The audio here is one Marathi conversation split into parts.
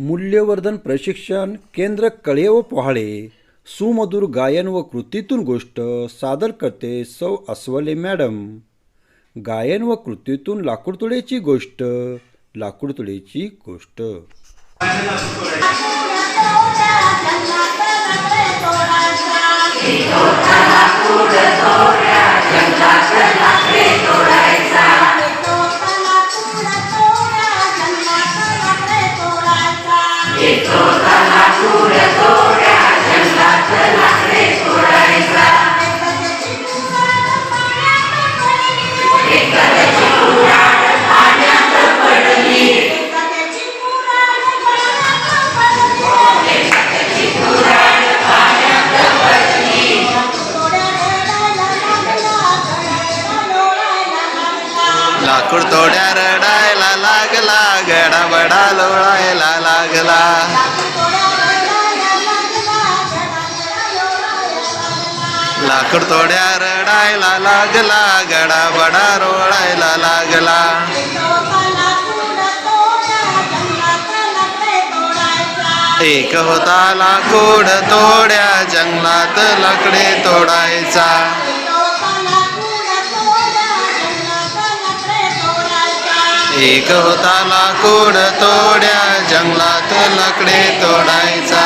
मूल्यवर्धन प्रशिक्षण केंद्र कळे व पोहाळे सुमधुर गायन व कृतीतून गोष्ट सादर करते सौ अस्वले मॅडम. गायन व कृतीतून लाकूडतोड्याची गोष्ट लाकूडतोड्याची गोष्ट. Señor. लाकूड तोड्या रडायला लागला गडाबडा लोळायला लागला. लाकूड तोड्या रडायला लागला गडाबडा रोळायला लागला. एक होता लाकूड तोड्या जंगलात लाकडे तोडायचा. एक होता लाकूड तोड्या जंगलात लाकडे तोडायचा.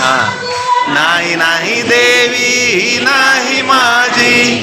हा. नाही नाही देवी नाही माझी.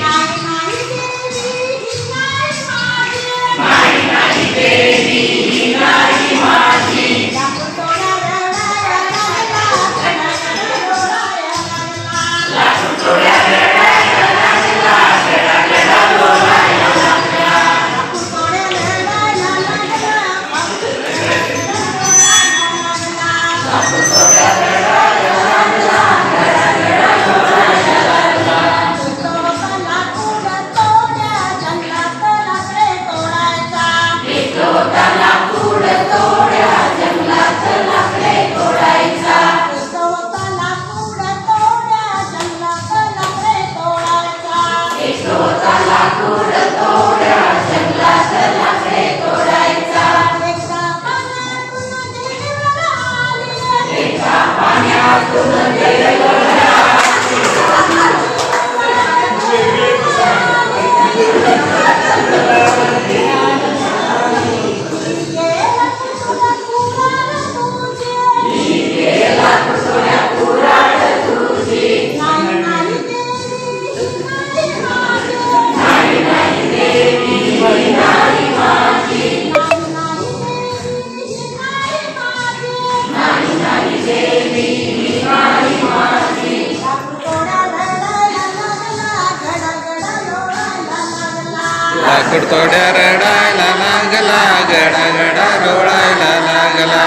लाकूड तोड्या रडायला लागला गडा गडा रोळायला लागला.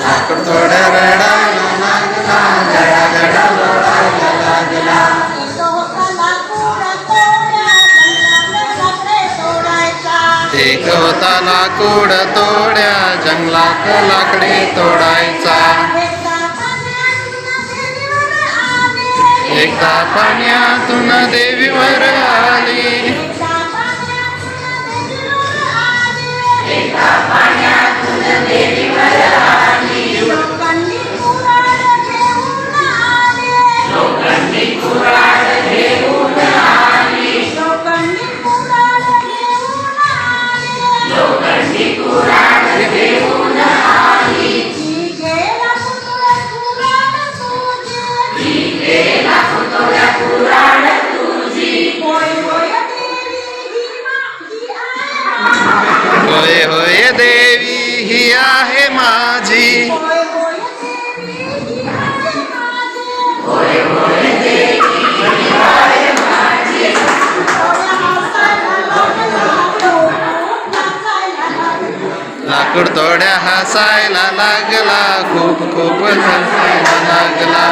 लाकूड तोड्या रडायला लागला गडा गडा लागला. एक होता लाकूड तोड्या जंगलात लाकडे तोडायचा. एकदा पाण्यातून देवीवर आली. होय होय लाकूड थोड्या हसायला लागला खूप खूप हसायला लागला.